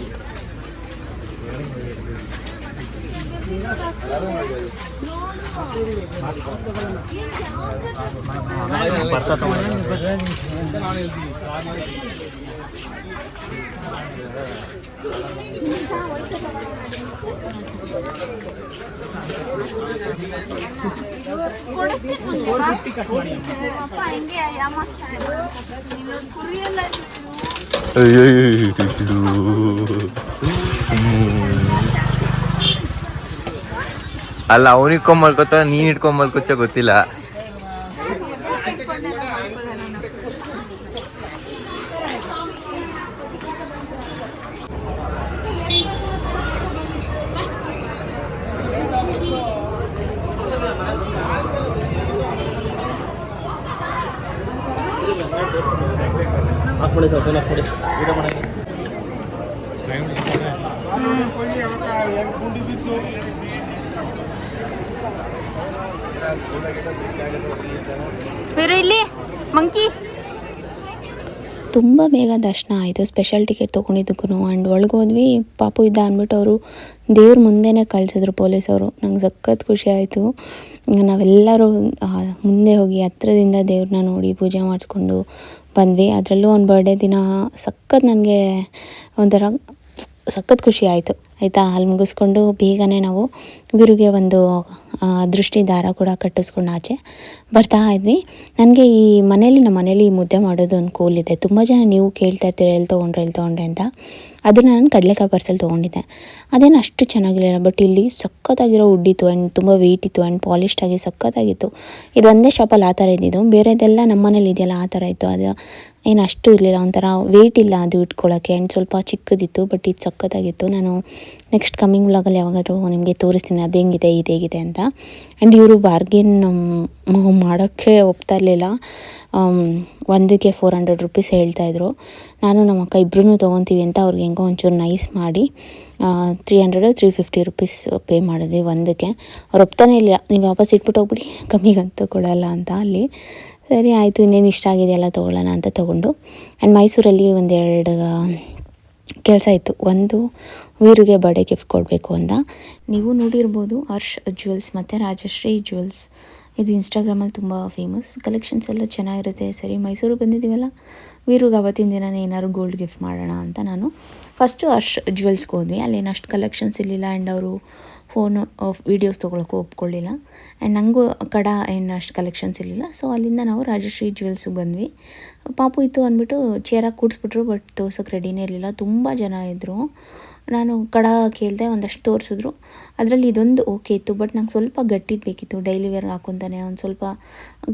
ಯಾಮಾಸ್ತಾನೆ ನೀನು ಕುರಿಯಲ್ಲ ಅಲ್ಲ ಅವನಿಗೆ ಮಲ್ಕೋತಾರ ನೀನ್ ಇಟ್ಕೊಂಡ್ ಮಲ್ಕೋಚ ಗೊತ್ತಿಲ್ಲ. ಹಾಕ್ಬಿಡಿ ಸ್ವಲ್ಪ ಕೊಡಿ ಊಟ ವೀರು ಇಲ್ಲಿ, ಮಂಕಿ. ತುಂಬ ಬೇಗ ದರ್ಶನ ಆಯಿತು. ಸ್ಪೆಷಲ್ ಟಿಕೆಟ್ ತೊಗೊಂಡಿದ್ದಕ್ಕೂ ಆ್ಯಂಡ್ ಒಳಗೋದ್ವಿ. ಪಾಪು ಇದ್ದ ಅಂದ್ಬಿಟ್ಟು ಅವರು ದೇವ್ರ ಮುಂದೆನೇ ಕಳಿಸಿದ್ರು ಪೊಲೀಸವರು ನಂಗೆ ಸಖತ್ ಖುಷಿ ಆಯಿತು. ನಾವೆಲ್ಲರೂ ಮುಂದೆ ಹೋಗಿ ಹತ್ರದಿಂದ ದೇವ್ರನ್ನ ನೋಡಿ ಪೂಜೆ ಮಾಡಿಸ್ಕೊಂಡು ಬಂದ್ವಿ. ಅದರಲ್ಲೂ ಒಂದು ಬರ್ಡೇ ದಿನ ಸಖತ್ ನನಗೆ ಒಂಥರ ಸಖತ್ ಖುಷಿ ಆಯಿತು. ಆಯಿತಾ? ಅಲ್ಲಿ ಮುಗಿಸ್ಕೊಂಡು ಬೇಗನೆ ನಾವು ಬಿರುಗೆ ಒಂದು ದೃಷ್ಟಿ ದಾರ ಕೂಡ ಕಟ್ಟಿಸ್ಕೊಂಡು ಆಚೆ ಬರ್ತಾ ಇದ್ವಿ. ನನಗೆ ಈ ಮನೇಲಿ ನಮ್ಮ ಮನೇಲಿ ಮುದ್ದೆ ಮಾಡೋದು ಒಂದು ಇದೆ. ತುಂಬ ಜನ ನೀವು ಕೇಳ್ತಾ ಇರ್ತೀರ ಎಲ್ಲಿ ತೊಗೊಂಡ್ರೆ ಎಲ್ಲಿ ತೊಗೊಂಡ್ರೆ ಅಂತ. ಅದನ್ನು ನಾನು ಕಡಲೆಕಾಯಿ ಪಾರ್ಸಲ್ ತೊಗೊಂಡಿದ್ದೆ. ಅದೇನು ಅಷ್ಟು ಚೆನ್ನಾಗಿರಲಿಲ್ಲ ಬಟ್ ಇಲ್ಲಿ ಸಖತ್ತಾಗಿರೋ ಉಡ್ಡಿತ್ತು ಆ್ಯಂಡ್ ತುಂಬ ವೆಯ್ಟ್ ಇತ್ತು ಆ್ಯಂಡ್ ಪಾಲಿಶ್ಡ್ ಆಗಿ ಇದು ಒಂದೇ ಶಾಪಲ್ಲಿ ಆ ಥರ ಇದ್ದಿದ್ದು. ಬೇರೆದೆಲ್ಲ ನಮ್ಮನೇಲಿ ಇದೆಯಲ್ಲ ಆ ಥರ ಇತ್ತು. ಅದು ಏನು ಅಷ್ಟು ಇರಲಿಲ್ಲ, ಒಂಥರ ವೆಯ್ಟ್ ಇಲ್ಲ ಅದು ಇಟ್ಕೊಳ್ಳೋಕ್ಕೆ ಆ್ಯಂಡ್ ಸ್ವಲ್ಪ ಚಿಕ್ಕದಿತ್ತು ಬಟ್ ಇದು ಸಖತ್ತಾಗಿತ್ತು. ನಾನು ನೆಕ್ಸ್ಟ್ ಕಮ್ಮಿಂಗ್ ವ್ಲಾಗಲ್ಲಿ ಯಾವಾಗಾದರೂ ನಿಮಗೆ ತೋರಿಸ್ತೀನಿ, ಅದು ಹೆಂಗಿದೆ, ಇದು ಹೇಗಿದೆ ಅಂತ. ಆ್ಯಂಡ್ ಇವರು ಬಾರ್ಗೇನ್ ಮಾಡೋಕ್ಕೆ ಒಪ್ತಾ ಇರಲಿಲ್ಲ. ಒಂದಕ್ಕೆ ಫೋರ್ ಹಂಡ್ರೆಡ್ ರುಪೀಸ್ ಹೇಳ್ತಾಯಿದ್ರು ನಾನು ನಮ್ಮ ಅಕ್ಕ ಇಬ್ಬರೂ ತೊಗೊತೀವಿ ಅಂತ ಅವ್ರಿಗೆ ಹೆಂಗೋ ಒಂಚೂರು ನೈಸ್ ಮಾಡಿ three hundred three fifty rupees pay ಮಾಡಿದ್ವಿ ಒಂದಕ್ಕೆ. ಅವ್ರು ಒಪ್ತಾನೇ ಇಲ್ಲ, ನೀವು ವಾಪಸ್ ಇಟ್ಬಿಟ್ಟು ಹೋಗ್ಬಿಡಿ ಕಮ್ಮಿಗಂತೂ ಕೊಡಲ್ಲ ಅಂತ ಅಲ್ಲಿ. ಸರಿ, ಆಯಿತು, ಇನ್ನೇನು ಇಷ್ಟ ಆಗಿದೆಯಲ್ಲ ತೊಗೊಳ್ಳೋಣ ಅಂತ ತೊಗೊಂಡು. ಆ್ಯಂಡ್ ಮೈಸೂರಲ್ಲಿ ಒಂದೆರಡು ಕೆಲಸ ಇತ್ತು. ಒಂದು ವೀರಿಗೆ ಬರ್ಡೇ ಗಿಫ್ಟ್ ಕೊಡಬೇಕು ಅಂತ. ನೀವು ನೋಡಿರ್ಬೋದು ಹರ್ಷ್ ಜ್ಯುವೆಲ್ಸ್ ಮತ್ತು ರಾಜಶ್ರೀ ಜ್ಯುವೆಲ್ಸ್ ಇದು ಇನ್ಸ್ಟಾಗ್ರಾಮಲ್ಲಿ ತುಂಬ ಫೇಮಸ್ ಕಲೆಕ್ಷನ್ಸ್ ಎಲ್ಲ ಚೆನ್ನಾಗಿರುತ್ತೆ. ಸರಿ ಮೈಸೂರು ಬಂದಿದ್ದೀವಲ್ಲ? ವೀರುಗೆ ಅವತ್ತಿನ ದಿನನೇ ಏನಾದ್ರು ಗೋಲ್ಡ್ ಗಿಫ್ಟ್ ಮಾಡೋಣ ಅಂತ ನಾನು ಫಸ್ಟು ಅರ್ಶ್ ಜ್ಯುವೆಲ್ಸ್ಗೆ ಹೋದ್ವಿ. ಅಲ್ಲೇನು ಅಷ್ಟು ಕಲೆಕ್ಷನ್ಸ್ ಇರಲಿಲ್ಲ ಆ್ಯಂಡ್ ಅವರು ಫೋನು ವೀಡಿಯೋಸ್ ತೊಗೊಳಕ್ಕೂ ಒಪ್ಕೊಳ್ಳಿಲ್ಲ. ಆ್ಯಂಡ್ ನನಗೂ ಕಡ ಏನು ಅಷ್ಟು ಕಲೆಕ್ಷನ್ಸ್ ಇರಲಿಲ್ಲ. ಸೊ ಅಲ್ಲಿಂದ ನಾವು ರಾಜಶ್ರೀ ಜ್ಯುವೆಲ್ಸ್ಗೆ ಬಂದ್ವಿ. ಪಾಪು ಇತ್ತು ಅಂದ್ಬಿಟ್ಟು ಚೇರಾಗಿ ಕೂಡಿಸ್ಬಿಟ್ರು ಬಟ್ ತೋರ್ಸೋಕ್ಕೆ ರೆಡಿನೇ ಇರಲಿಲ್ಲ. ತುಂಬ ಜನ ಇದ್ದರು ನಾನು ಕಡ ಕೇಳಿದೆ ಒಂದಷ್ಟು ತೋರಿಸಿದ್ರು. ಅದರಲ್ಲಿ ಇದೊಂದು ಓಕೆ ಇತ್ತು, ಬಟ್ ನಂಗೆ ಸ್ವಲ್ಪ ಗಟ್ಟಿದು ಬೇಕಿತ್ತು. ಡೈಲಿ ವೇರ್ ಹಾಕೊತಾನೆ, ಒಂದು ಸ್ವಲ್ಪ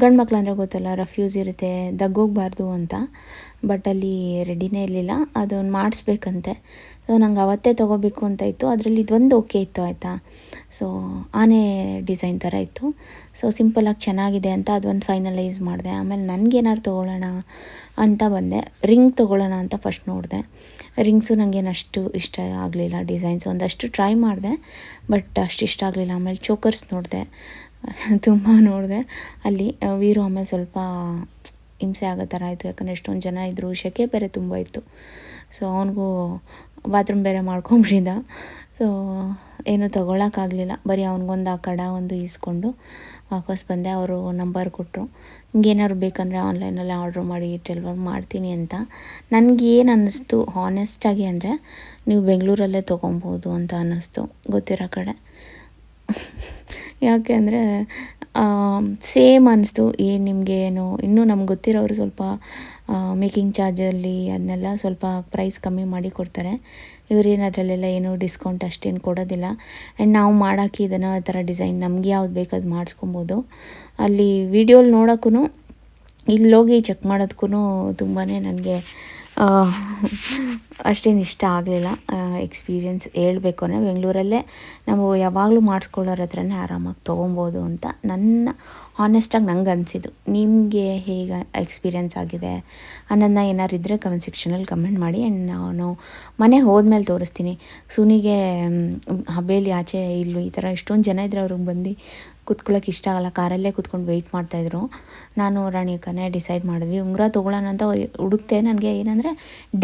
ಗಂಡು ಮಕ್ಳು ಅಂದರೆ ಗೊತ್ತಲ್ಲ, ರಫ್ಯೂಸ್ ಇರುತ್ತೆ, ದಗ್ಗೋಗ್ಬಾರ್ದು ಅಂತ. ಬಟ್ ಅಲ್ಲಿ ರೆಡಿನೇ ಇರಲಿಲ್ಲ ಅದನ್ನು ಮಾಡಿಸ್ಬೇಕಂತೆ. ಸೊ ನಂಗೆ ಅವತ್ತೇ ತೊಗೋಬೇಕು ಅಂತ ಇತ್ತು. ಅದರಲ್ಲಿ ಇದೊಂದು ಓಕೆ ಇತ್ತು, ಆಯಿತಾ? ಸೊ ಆನೆ ಡಿಸೈನ್ ಥರ ಇತ್ತು. ಸೊ ಸಿಂಪಲಾಗಿ ಚೆನ್ನಾಗಿದೆ ಅಂತ ಅದೊಂದು ಫೈನಲೈಸ್ ಮಾಡಿದೆ. ಆಮೇಲೆ ನನಗೇನಾದ್ರು ತೊಗೊಳ್ಳೋಣ ಅಂತ ಬಂದೆ. ರಿಂಗ್ ತೊಗೊಳ್ಳೋಣ ಅಂತ ಫಸ್ಟ್ ನೋಡಿದೆ. ರಿಂಗ್ಸು ನನಗೇನು ಅಷ್ಟು ಇಷ್ಟ ಆಗಲಿಲ್ಲ ಡಿಸೈನ್ಸ್ ಒಂದಷ್ಟು ಟ್ರೈ ಮಾಡಿದೆ. ಬಟ್ ಅಷ್ಟು ಇಷ್ಟ ಆಗಲಿಲ್ಲ. ಆಮೇಲೆ ಚೋಕರ್ಸ್ ನೋಡಿದೆ. ತುಂಬ ನೋಡಿದೆ. ಅಲ್ಲಿ ವೀರು ಆಮೇಲೆ ಸ್ವಲ್ಪ ಹಿಂಸೆ ಆಗೋ ಥರ ಆಯಿತು. ಯಾಕಂದರೆ ಎಷ್ಟೊಂದು ಜನ ಇದ್ದರು ಶೆಕೆ ಬೇರೆ ತುಂಬ ಇತ್ತು. ಸೊ ಅವನಿಗೂ ಬಾತ್ರೂಮ್ ಬೇರೆ ಮಾಡ್ಕೊಂಬಿಟ್ಟಿದ್ದ. ಸೊ, ಏನು ತೊಗೊಳಕ್ಕಾಗಲಿಲ್ಲ. ಬರೀ ಅವ್ನಿಗೊಂದು ಆ ಕಡ ಒಂದು ಈಸ್ಕೊಂಡು ವಾಪಸ್ ಬಂದೆ, ಅವರು ನಂಬರ್ ಕೊಟ್ಟರು ಹಿಂಗೇನಾದ್ರು ಬೇಕಂದರೆ ಆನ್ಲೈನಲ್ಲಿ ಆರ್ಡ್ರ್ ಮಾಡಿ ಡೆಲಿವರ್ ಮಾಡ್ತೀನಿ ಅಂತ. ನನಗೇನು ಅನ್ನಿಸ್ತು ಹಾನೆಸ್ಟಾಗಿ ಅಂದರೆ ನೀವು ಬೆಂಗಳೂರಲ್ಲೇ ತೊಗೊಬೋದು ಅಂತ ಅನ್ನಿಸ್ತು, ಗೊತ್ತಿರೋ ಕಡೆ. ಯಾಕೆ ಅಂದರೆ ಸೇಮ್ ಅನ್ನಿಸ್ತು, ಏನು ನಿಮಗೆ ಏನು, ಇನ್ನೂ ನಮ್ಗೆ ಗೊತ್ತಿರೋರು ಸ್ವಲ್ಪ ಮೇಕಿಂಗ್ ಚಾರ್ಜಲ್ಲಿ ಅದನ್ನೆಲ್ಲ ಸ್ವಲ್ಪ ಪ್ರೈಸ್ ಕಮ್ಮಿ ಮಾಡಿ ಕೊಡ್ತಾರೆ. ಇವರೇನು ಅದರಲ್ಲೆಲ್ಲ ಏನು ಡಿಸ್ಕೌಂಟ್ ಅಷ್ಟೇನು ಕೊಡೋದಿಲ್ಲ. ಆ್ಯಂಡ್ ನಾವು ಮಾಡೋಕ್ಕೆ ಇದನ್ನು ಆ ಥರ ಡಿಸೈನ್ ನಮ್ಗೆ ಯಾವ್ದು ಬೇಕು ಅದು ಮಾಡಿಸ್ಕೊಬೋದು. ಅಲ್ಲಿ ವೀಡಿಯೋಲಿ ನೋಡೋಕ್ಕೂ ಇಲ್ಲೋಗಿ ಚೆಕ್ ಮಾಡೋದಕ್ಕೂ ತುಂಬಾ ನನಗೆ ಅಷ್ಟೇನು ಇಷ್ಟ ಆಗಲಿಲ್ಲ. ಎಕ್ಸ್ಪೀರಿಯೆನ್ಸ್ ಹೇಳ್ಬೇಕು ಅಂದರೆ ಬೆಂಗಳೂರಲ್ಲೇ ನಾವು ಯಾವಾಗಲೂ ಮಾಡಿಸ್ಕೊಳ್ಳೋರ ಹತ್ರನೇ ಆರಾಮಾಗಿ ತೊಗೊಬೋದು ಅಂತ ನನ್ನ ಹಾನೆಸ್ಟಾಗಿ ನಂಗೆ ಅನಿಸಿದ್ದು. ನಿಮಗೆ ಹೇಗೆ ಎಕ್ಸ್ಪೀರಿಯನ್ಸ್ ಆಗಿದೆ ಅನ್ನೋದನ್ನ ಏನಾರು ಇದ್ದರೆ ಕಮೆಂಟ್ ಸೆಕ್ಷನಲ್ಲಿ ಕಮೆಂಟ್ ಮಾಡಿ ಆ್ಯಂಡ್ ನಾನು ಮನೆ ಹೋದ್ಮೇಲೆ ತೋರಿಸ್ತೀನಿ. ಸುನಿಗೆ ಹಬೇಲಿ ಆಚೆ ಇಲ್ಲೂ ಈ ಥರ ಎಷ್ಟೊಂದು ಜನ ಇದ್ದರೆ ಅವ್ರಿಗೆ ಬಂದು ಕುತ್ಕೊಳ್ಳೋಕೆ ಇಷ್ಟ ಆಗಲ್ಲ, ಕಾರಲ್ಲೇ ಕುತ್ಕೊಂಡು ವೆಯ್ಟ್ ಮಾಡ್ತಾಯಿದ್ರು ನಾನು, ರಾಣಿ ಅಕ್ಕನೇ ಡಿಸೈಡ್ ಮಾಡಿದ್ವಿ, ಉಂಗುರ ತೊಗೊಳ್ಳೋಣ ಅಂತ ಹುಡುಕ್ತೆ ನನಗೆ ಏನಂದರೆ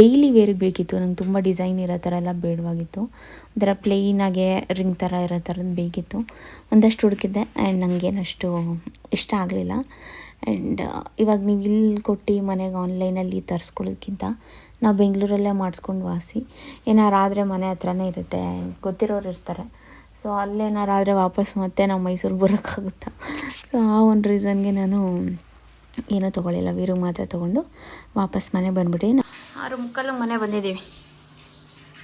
ಡೈಲಿ ವೇರಿಗೆ ಬೇಕಿತ್ತು, ನಂಗೆ ತುಂಬ ಡಿಸೈನ್ ಇರೋ ಥರ ಎಲ್ಲ ಬೇಡವಾಗಿತ್ತು. ಒಂಥರ ಪ್ಲೇನಾಗೆ ರಿಂಗ್ ಥರ ಇರೋ ಥರದ್ದು ಬೇಕಿತ್ತು. ಒಂದಷ್ಟು ಹುಡುಕಿದ್ದೆ ಆ್ಯಂಡ್ ನನಗೇನಷ್ಟು ಇಷ್ಟ ಆಗಲಿಲ್ಲ. ಆ್ಯಂಡ್ ಇವಾಗ ನೀವು ಇಲ್ಲಿ ಕೊಟ್ಟು ಮನೆಗೆ ಆನ್ಲೈನಲ್ಲಿ ತರಿಸ್ಕೊಳ್ಳೋದಕ್ಕಿಂತ ನಾವು ಬೆಂಗಳೂರಲ್ಲೇ ಮಾಡಿಸ್ಕೊಂಡು ವಾಸಿ. ಏನಾರು ಆದರೆ ಮನೆ ಹತ್ರನೇ ಇರುತ್ತೆ, ಗೊತ್ತಿರೋರು ಇರ್ತಾರೆ. ಸೊ ಅಲ್ಲೇನಾರು ಆದರೆ ವಾಪಸ್ ಮತ್ತೆ ನಾವು ಮೈಸೂರಿಗೆ ಬರೋಕ್ಕಾಗುತ್ತಾ? ಸೊ ಆ ಒಂದು ರೀಸನ್ಗೆ ನಾನು ಏನೂ ತೊಗೊಳ್ಳಿಲ್ಲ. ವೀರು ಮಾತ್ರ ತೊಗೊಂಡು ವಾಪಸ್ ಮನೆ ಬಂದ್ಬಿಟ್ಟು ಆರು ಮುಕ್ಕಲು ಮನೆ ಬಂದಿದ್ದೀವಿ.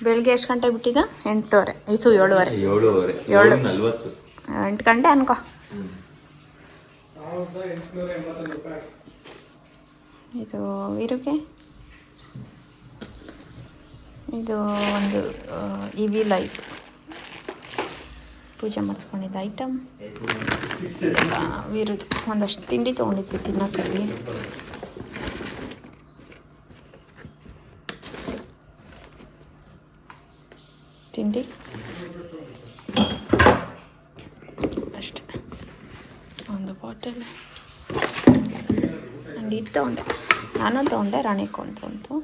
ಬೆಳಗ್ಗೆ ಎಷ್ಟು ಗಂಟೆ ಬಿಟ್ಟಿದ್ದ? ಎಂಟೂವರೆ. ಇದು ಏಳುವರೆ. ಏಳು. ಎಂಟು ಗಂಟೆ ಅನ್ಕೋ. ಇದು ವೀರುಗೆ. ಇದು ಒಂದು ಇ ವಿ ಲೈಸು ಪೂಜೆ ಮಾಡಿಸ್ಕೊಂಡಿದ್ದ ಐಟಮ್ ವೀರದ್ದು ಒಂದಷ್ಟು ತಿಂಡಿ ತೊಗೊಂಡಿದ್ವಿ ತಿನ್ನೋಕ್ಕಲ್ಲಿ ತಿಂಡಿ? ಅಷ್ಟೆ. ಒಂದು ಬಾಟಲ್ ಆ್ಯಂಡ್ ಇದು ತೊಗೊಂಡೆ. ನಾನು ತೊಗೊಂಡೆ ರಾಣಿಕೊಂದು ಇದೊಂದು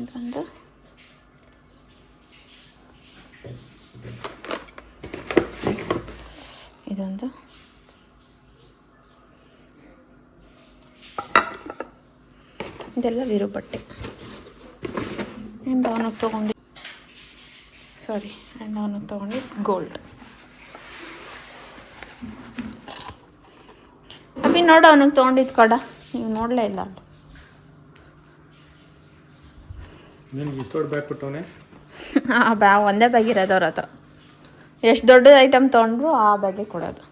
ಇದೊಂದು ಇದೆಲ್ಲ ವಿರು ಬಟ್ಟೆ. ಆ್ಯಂಡ್ ಅವನಿಗೆ ತೊಗೊಂಡು ಸಾರಿ ಆ್ಯಂಡ್ ಅವನಿಗೆ ತೊಗೊಂಡಿದ್ದು ಗೋಲ್ಡ್ ಅಭಿ ನೋಡು ಅವನಿಗೆ ತೊಗೊಂಡಿದ್ದು ಕಡ. ನೀವು ನೋಡಲೇ ಇಲ್ಲ ಆ ಬ್ಯಾಗ್ ಒಂದೇ ಬ್ಯಾಗ್ ಇರೋದು ಅವ್ರ ಹತ್ರ. ಎಷ್ಟು ದೊಡ್ಡ ಐಟಮ್ ತೊಗೊಂಡ್ರು ಆ ಬ್ಯಾಗೆ ಕೊಡೋದು.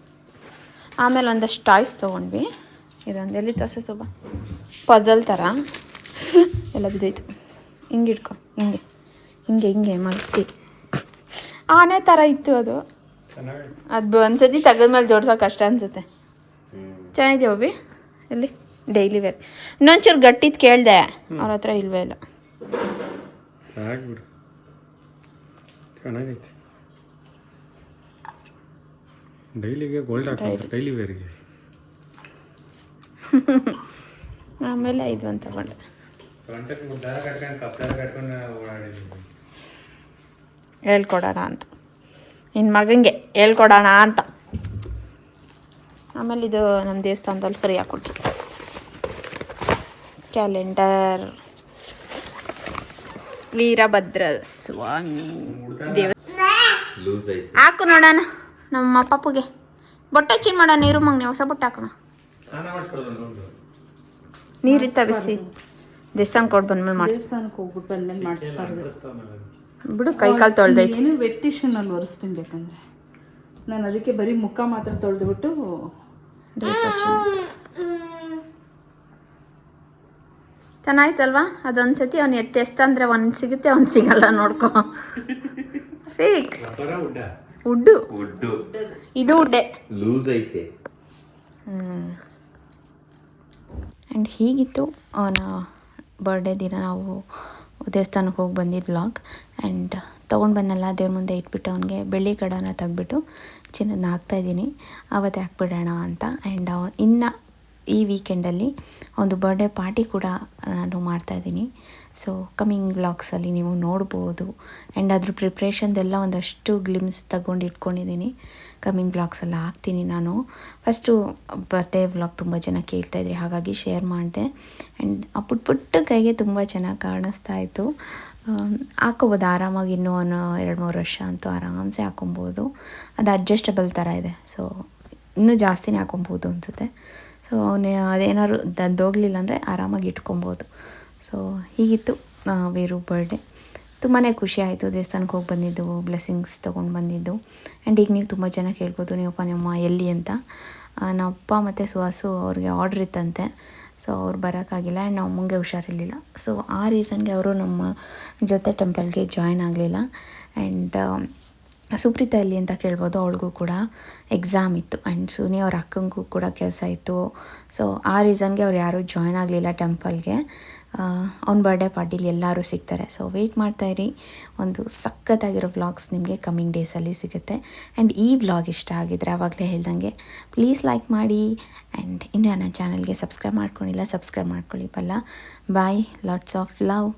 ಆಮೇಲೆ ಒಂದಷ್ಟು ಟಾಯ್ಸ್ ತೊಗೊಂಡ್ವಿ. ಇದೊಂದು ಎಲ್ಲಿ ತೋರಿಸು ಸುಬ್ಬ ಪಜಲ್ ಥರ ಎಲ್ಲ ಬಿದ್ದೋಯ್ತು. ಹಿಂಗೆ ಇಟ್ಕೊ ಹಿಂಗೆ ಹಿಂಗೆ ಹಿಂಗೆ ಮಲಗಿಸಿ. ಆನೆ ಥರ ಇತ್ತು ಅದು. ಅದು ಒಂದ್ಸತಿ ತೆಗೆದ್ಮೇಲೆ ಜೋಡ್ಸೋ ಕಷ್ಟ ಅನಿಸುತ್ತೆ. ಚೆನ್ನಾಗಿದೆ ಹೋಗಿ ಎಲ್ಲಿ? Daily wear. ಇನ್ನೊಂಚೂರು ಗಟ್ಟಿದ್ದು ಕೇಳಿದೆ ಅವ್ರ ಹತ್ರ ಇಲ್ವೇ ಇಲ್ಲ. ಚೆನ್ನಾಗೈತೆ. ಡೈಲಿಗೆ ಗೋಲ್ಡ್ ಹಾಕ್ತಾರೆ ಡೈಲಿ. ವೇರ್ಗೆ. ಆಮೇಲೆ ಐದು ಅಂತ ತಗೊಂಡೆ. ಕಟ್ಕೊಂಡು ಕಟ್ಕೊಂಡು ಓಡಾಡಿದ್ವಿ ಹೇಳ್ಕೊಡೋಣ ಅಂತ. ನಿನ್ನ ಮಗನಿಗೆ ಹೇಳ್ಕೊಡೋಣ ಅಂತ. ಆಮೇಲೆ ಇದು ನಮ್ಮ ದೇವಸ್ಥಾನದಲ್ಲಿ ಫ್ರೀ ಹಾಕ್ಕೊಟ್ರು ಕ್ಯಾಲೆಂಡರ್ ವೀರಭದ್ರ ಸ್ವಾಮಿ ದೇವ ಲೂಸ್ ಐತೆ ಹಾಕು ನೋಡೋಣ. ನಮ್ಮ ಪಾಪುಗೆ ಬೊಟ್ಟೆ ಚಿನ್ ಮಾಡೋಣ ನೀರು ಮಂಗ್ನೆ ಹೊಸ ಬೊಟ್ಟೆ ಹಾಕೋಣ. ನೀರಿತ್ತ ಬಿಸಿ ದೇವಸ್ಥಾನ ಕೊಟ್ಟು ಬಂದ್ಮೇಲೆ ಮಾಡಿಸ್ ದೇವಸ್ಥಾನಕ್ಕೆ ಹೋಗ್ಬಿಟ್ಟು ಬಂದ್ಮೇಲೆ ಮಾಡಿಸ್ಬಾರ್ದು. ಬಿಡು ಕೈ ಕಾಲು ತೊಳೆದೈತಿ. ಏನು ವೆಟ್ ನಾನು ಒರೆಸ್ತೀನಿ ಬೇಕಂದ್ರೆ. ನಾನು ಅದಕ್ಕೆ ಬರೀ ಮುಖ ಮಾತ್ರ ತೊಳೆದ್ಬಿಟ್ಟು ಚೆನ್ನಾಯ್ತಲ್ವಾ ಅದೊಂದು ಸತಿ ಅವ್ನು ಎತ್ತಿ ಅಂದ್ರೆ ಒಂದು ಸಿಗುತ್ತೆ ಒಂದು ಸಿಗಲ್ಲ ನೋಡ್ಕೊ. ಫಿಕ್ಸ್. ಉಡ್ಡು? ಉಡ್ಡು. ಇದು ಉಡ್ಡೆ. ಲೂಸ್ ಐತೆ. ಆ್ಯಂಡ್ ಹೀಗಿತ್ತು ಅವನ ಬರ್ಡೇ ದಿನ ನಾವು ದೇವಸ್ಥಾನಕ್ಕೆ ಹೋಗಿ ಬಂದಿದ್ದು ಬ್ಲಾಗ್ ಆ್ಯಂಡ್ ತೊಗೊಂಡು ಬಂದಲ್ಲ ದೇವ್ರ ಮುಂದೆ ಇಟ್ಬಿಟ್ಟು ಅವನಿಗೆ ಬೆಳ್ಳಿ ಕಡನ ತೆಗ್ಬಿಟ್ಟು ಚಿನ್ನದನ್ನ ಹಾಕ್ತಾಯಿದ್ದೀನಿ ಅವತ್ತೇ ಹಾಕ್ಬಿಡೋಣ ಅಂತ. ಆ್ಯಂಡ್ ಅವ ಇನ್ನು ಈ ವೀಕೆಂಡಲ್ಲಿ ಒಂದು ಬರ್ಡೇ ಪಾರ್ಟಿ ಕೂಡ ನಾನು ಮಾಡ್ತಾಯಿದ್ದೀನಿ ಸೊ ಕಮ್ಮಿಂಗ್ ಬ್ಲಾಗ್ಸಲ್ಲಿ ನೀವು ನೋಡ್ಬೋದು. ಆ್ಯಂಡ್ ಅದ್ರ ಪ್ರಿಪ್ರೇಷನ್ದೆಲ್ಲ ಒಂದಷ್ಟು ಗ್ಲಿಮ್ಸ್ ತಗೊಂಡು ಇಟ್ಕೊಂಡಿದ್ದೀನಿ. ಕಮಿಂಗ್ ಬ್ಲಾಗ್ಸೆಲ್ಲ ಹಾಕ್ತೀನಿ ನಾನು. ಫಸ್ಟು ಬರ್ಡೇ ವ್ಲಾಗ್ ತುಂಬ ಜನ ಕೇಳ್ತಾಯಿದ್ರಿ ಹಾಗಾಗಿ ಶೇರ್ ಮಾಡಿದೆ. ಆ್ಯಂಡ್ ಆ ಪುಟ್ ಪುಟ್ಟ ಕೈಗೆ ತುಂಬ ಚೆನ್ನಾಗಿ ಕಾಣಿಸ್ತಾ ಇತ್ತು. ಹಾಕೋಬೋದು ಆರಾಮಾಗಿ ಇನ್ನೂ ಒಂದು ಎರಡು ಮೂರು ವರ್ಷ ಅಂತೂ ಆರಾಮ್ಸೆ ಹಾಕೊಬೋದು ಅದು ಅಡ್ಜಸ್ಟಬಲ್ ಥರ ಇದೆ. ಸೊ ಇನ್ನೂ ಜಾಸ್ತಿನೇ ಹಾಕೊಬೋದು ಅನಿಸುತ್ತೆ. ಸೊ ಅವನು ಅದೇನಾದ್ರು ದೋಗ್ಲಿಲ್ಲ ಅಂದರೆ ಆರಾಮಾಗಿ ಇಟ್ಕೊಬೋದು. ಸೊ ಹೀಗಿತ್ತು ವೀರು ಬರ್ಡೇ ತುಂಬಾ ಖುಷಿ ಆಯಿತು. ದೇವಸ್ಥಾನಕ್ಕೆ ಹೋಗಿ ಬಂದಿದ್ದು ಬ್ಲೆಸ್ಸಿಂಗ್ಸ್ ತೊಗೊಂಡು ಬಂದಿದ್ದು. ಆ್ಯಂಡ್ ಈಗ ನೀವು ತುಂಬ ಜನ ಕೇಳ್ಬೋದು, ನೀವಪ್ಪ, ನಿಮ್ಮ ಎಲ್ಲಿ ಅಂತ. ನಮ್ಮಪ್ಪ ಮತ್ತು ಸುಹಾಸು ಅವ್ರಿಗೆ ಆರ್ಡ್ರ್ ಇತ್ತಂತೆ. ಸೊ ಅವ್ರು ಬರೋಕ್ಕಾಗಿಲ್ಲ ಆ್ಯಂಡ್ ನಾವು ಮುಂಗೆ ಹುಷಾರಿರಲಿಲ್ಲ. ಸೊ ಆ ರೀಸನ್ಗೆ ಅವರು ನಮ್ಮ ಜೊತೆ ಟೆಂಪಲ್ಗೆ ಜಾಯ್ನ್ ಆಗಲಿಲ್ಲ. ಆ್ಯಂಡ್ ಸುಪ್ರೀತಾ ಎಲ್ಲಿ ಅಂತ ಕೇಳ್ಬೋದು, ಅವಳಿಗೂ ಕೂಡ ಎಕ್ಸಾಮ್ ಇತ್ತು ಆ್ಯಂಡ್ ಸುನಿ ಅವ್ರ ಅಕ್ಕಂಗೂ ಕೂಡ ಕೆಲಸ ಇತ್ತು. ಸೊ ಆ ರೀಸನ್ಗೆ ಅವ್ರು ಯಾರೂ ಜಾಯ್ನ್ ಆಗಲಿಲ್ಲ ಟೆಂಪಲ್ಗೆ ಅವ್ನ ಬರ್ಡೇ ಪಾರ್ಟೀಲಿ ಎಲ್ಲರೂ ಸಿಗ್ತಾರೆ. ಸೊ ವೆಯ್ಟ್ ಮಾಡ್ತಾಯಿರಿ ಒಂದು ಸಖತ್ತಾಗಿರೋ ವ್ಲಾಗ್ಸ್ ನಿಮಗೆ ಕಮ್ಮಿಂಗ್ ಡೇಸಲ್ಲಿ ಸಿಗುತ್ತೆ. ಆ್ಯಂಡ್ ಈ ವ್ಲಾಗ್ ಇಷ್ಟ ಆಗಿದ್ರೆ ಆವಾಗಲೇ ಹೇಳ್ದಂಗೆ ಪ್ಲೀಸ್ ಲೈಕ್ ಮಾಡಿ. ಆ್ಯಂಡ್ ಇನ್ನೂ ನನ್ನ ಚಾನಲ್ಗೆ ಸಬ್ಸ್ಕ್ರೈಬ್ ಮಾಡ್ಕೊಂಡಿಲ್ಲ ಸಬ್ಸ್ಕ್ರೈಬ್ ಮಾಡ್ಕೊಳ್ಳಿ ಬಲ್ಲ bye lots of love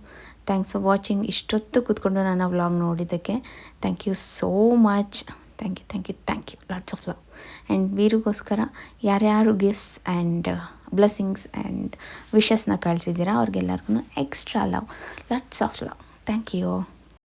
thanks for watching ಇಷ್ಟೊತ್ತು ಕೂತ್ಕೊಂಡು ನನ್ನ ವ್ಲಾಗ್ ನೋಡಿದ್ದಕ್ಕೆ thank you so much thank you thank you thank you lots of love and ವೀರಿಗೋಸ್ಕರ ಯಾರ್ಯಾರು ಗಿಫ್ಟ್ಸ್ ಆ್ಯಂಡ್ ಬ್ಲೆಸ್ಸಿಂಗ್ಸ್ ಆ್ಯಂಡ್ ವಿಷಸ್ನ ಕಳಿಸಿದ್ದೀರಾ ಅವ್ರಿಗೆಲ್ಲರಿಗೂ extra love lots of love thank you